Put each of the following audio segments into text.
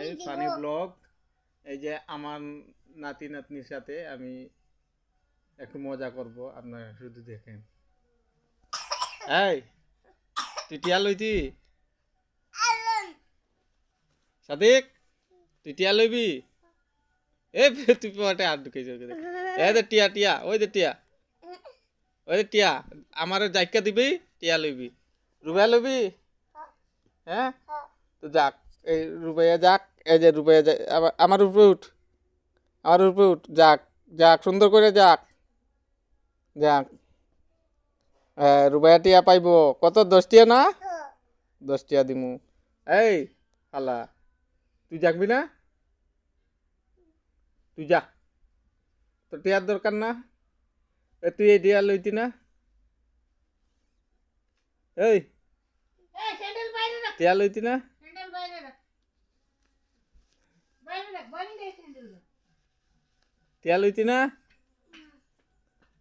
এই funny blog এই যে আমার নাতি নাতনির সাথে আমি একটু মজা করব আপনারা শুধু দেখেন। এই তুই টিয়া লইতি? সাদিক তুই টিয়া লইবি? এ তুই পাটে হাত ঢুকেছ এই যে টিয়া টিয়া ওই যে টিয়া। ওই যে টিয়া আমার জায়গা দিবি টিয়া লইবি। রুবাই লইবি? হ্যাঁ? তো যাক এই রুবাইয়া যাক। এই যে যাক আবার আমার উপরে উঠ। আমার উপরে উঠ। যাক যাক সুন্দর করে যাক। যাক। রুবাইয়া টিয়া পাইব। কত? দশ টিয়া না? দশ টিয়া দিমু। এই হালা তুই যাকবি না? তুই যা। তোর টিয়ার দরকার না। এ তুই এই টিয়া লইতি না। এই। টিয়া লইতি না? টিয়া লইতি না?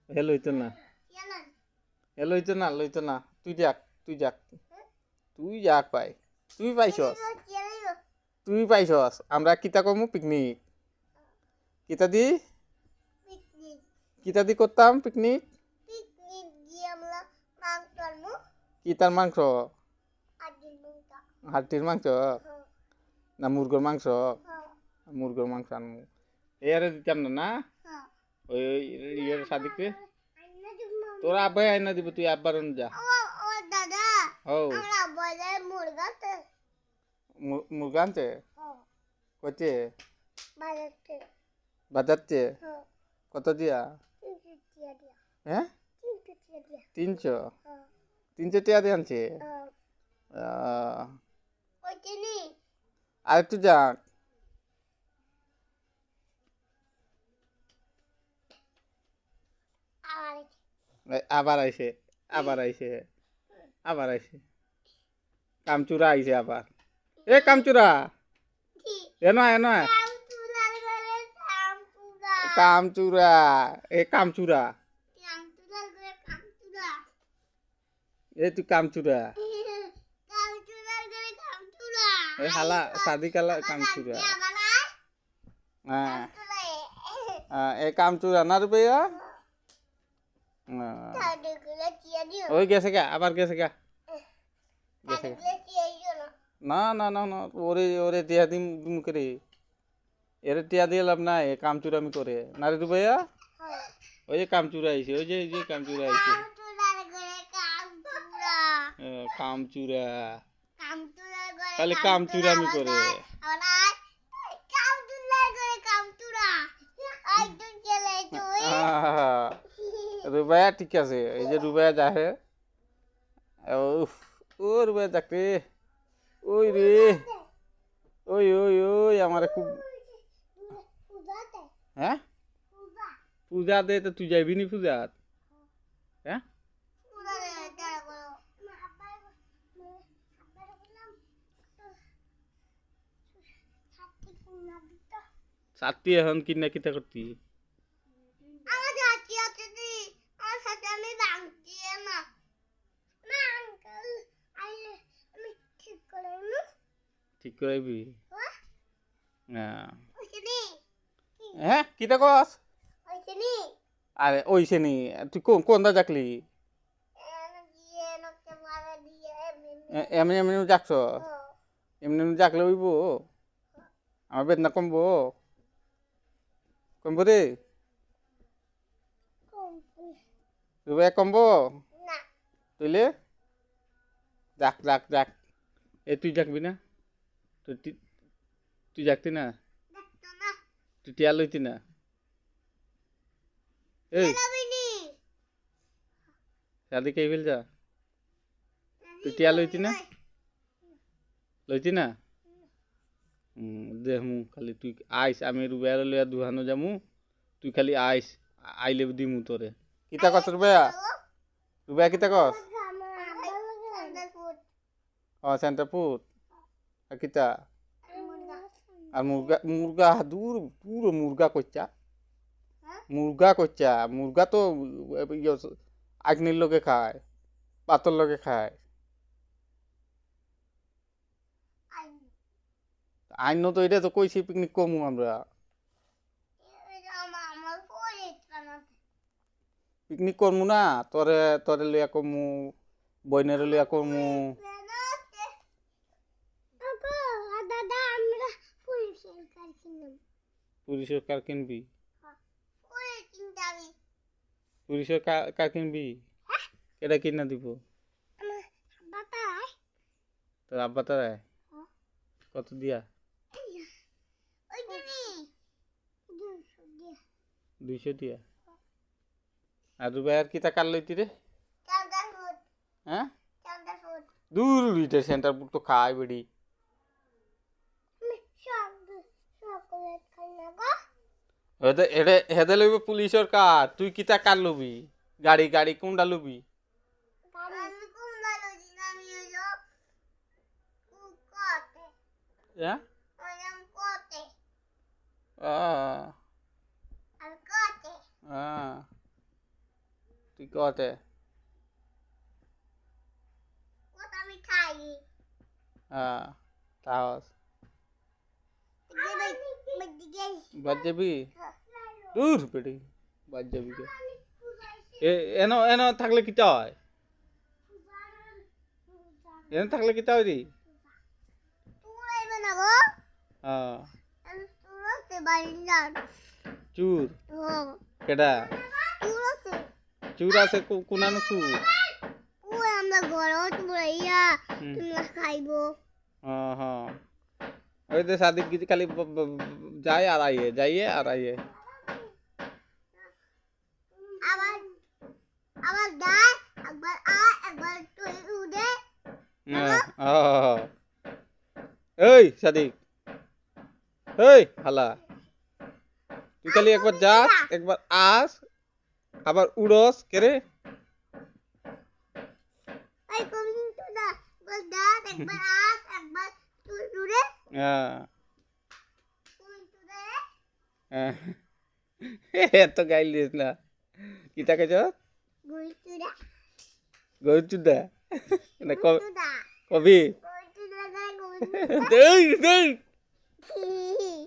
হে লইতো না। হে লইতো না লইতো না। তুই যাক তুই যাক। তুই যাক পাই তুই পাইছস। তুই পাইছস। আমরা কিতা কমু? পিকনিক। কিতা দি? কিতা দি করতাম পিকনিক? কিতার মাংস? হাটির মাংস? না মুরগোর মাংস? মুরগোর মাংস আনমু। এরে দিতাম না? না ওই ওই ইয়ের সাদিকে তোর আব্বাই আইনা দিব তুই আব্বার যা। দাদা। ও। আমরা বলে মুরগাতে মু- মুরগা আনছে? বাজাচ্ছে। হ্যাঁ। কত দিয়া? হ্যাঁ? তিনশো হ্যাঁ। তিনশো টিয়া দিয়ে আনছে? হ্যাঁ। আর একটু যাক আবার আইছে আবার আইছে আবার আইছে। কামচুরা আইছে আবার। এ কামচুরা! কি? এ নয় এ নয়। কাম তুলার করে কামচুরা। এ কামচুরা। এ তুই কামচুরা। এ হালা সাদি কালা কামচুরা। হ্যাঁ। হ্যাঁ, এ কামচুরা। না রে ভাইয়া। ওই গেছে গা আবার গেছে গা। গেছে না না না না ওরে ওরে টিয়া দিম দিম করে। এরে টিয়া দিয়ে লাভ নাই এ কামচুরামি করে। না রে ভাইয়া ওই যে কামচুরা আইছে ওই যে ওই যে কামচুরা আইছে। এ, কামচুরা। খালি কামচুরামি করে। রুবাইয়া ঠিক আছে এই যে রুবাইয়া যাহে উফ ও রুবাইয়া যাক রে ওই রে ওই ওই ওই আমার খুব হ্যাঁ পূজা দে তো তুই যাবি নি পূজাত হ্যাঁ সাতটি এখন কিনা কিতা করতি আমার হাতি আছে দি আমার সাথে আমি ভাঙছি না না আঙ্কেল আইলে আমি ঠিক করে নু ঠিক হ্যাঁ? হ্যাঁ কিতা কস? আরে ওইসে নি তুই কোন কোন দা যাকলি? এমনি এমনি। যাকছ? এমনি এমনি যাকলে হইব? আমার বেদনা কমবো? কমবো রে? রুবাই কমবো? না। তুইলে? যাক যাক যাক। এ তুই যাকবি না? তুই তুই যাকতি না? তুই টিয়া লইতি না? এই। শাদি কে ফেল যা তুই টিয়া লইতি না? লইতি না? হুম দেহমু খালি তুই আইস আমি রুবাইয়া লইয়া দুহানো যামু তুই খালি আইস আইলে দিমু তোরে। কিতা কস রুবাইয়া রুবাইয়া কিতা কস? ও সেন্টার ফুট কিতা আর মুরগা মুরগা দূর পুরো মুরগা কচ্চা মুরগা কচ্চা মুরগা তো আগ্নির লোকে খায় পাতর লোকে খায় আইন তো এটা তো কইছি পিকনিক কমু আমরা পিকনিক করমু না তোরে তোরে লিয়া কমু বইনের লিয়া কমু বানাতে আপা দাদা আমরা পুলিশের কার কিনলাম পুলিশের কার কিনবি? পুলিশ কিনতাবি পুলিশের কা- কার কিনবি? এটা কিনা দিব। তোর আব্বা হ্যাঁ। কত দিয়া? দুইশো দিয়া। আর রুবাই আর কিতা কার লইতি রে? হ্যাঁ? দূর লিটার সেন্টার তো খাই বেড়ি আমি সব চকলেট খাই না গো হেদে হেদে লইবে পুলিশের কার? তুই কিতা কার লবি? গাড়ি গাড়ি কোনটা লবি? কুমড়া লজি না আমি হলো কুকাতে হ্যাঁ আমি কোতে আহ, আমি কোতে আহ। তুই কতে কোত আমি খাই হ্যাঁ তাও দিদি দিদি বাদ যাবি? দূর বেড়ি বাদ যাবি কে? এ এন এন থাকলে কিতা হয়? এন থাকলে কিতা হয় রে? চুর। কেডা? চুর আছে কোনানো চুর। আমরা হুম। তোমরা খাইবো। হ্যাঁ হ্যাঁ। ওই যে সাদিক গীত খালি ব- ব- ব- যায় আর আইয়ে যাইয়ে আর আইয়ে আবার আবার দা একবার আ একবার তুই উদে হ্যাঁ, হ্যাঁ। এই সাদিক এই হালা তুই খালি একবার যাস একবার আস আবার উড়স কেরে এই কোন তো দা একবার দা একবার আ হ্যাঁ। এত গাইল দিস না। কি কেছ গুই গরু চুদা না কবি?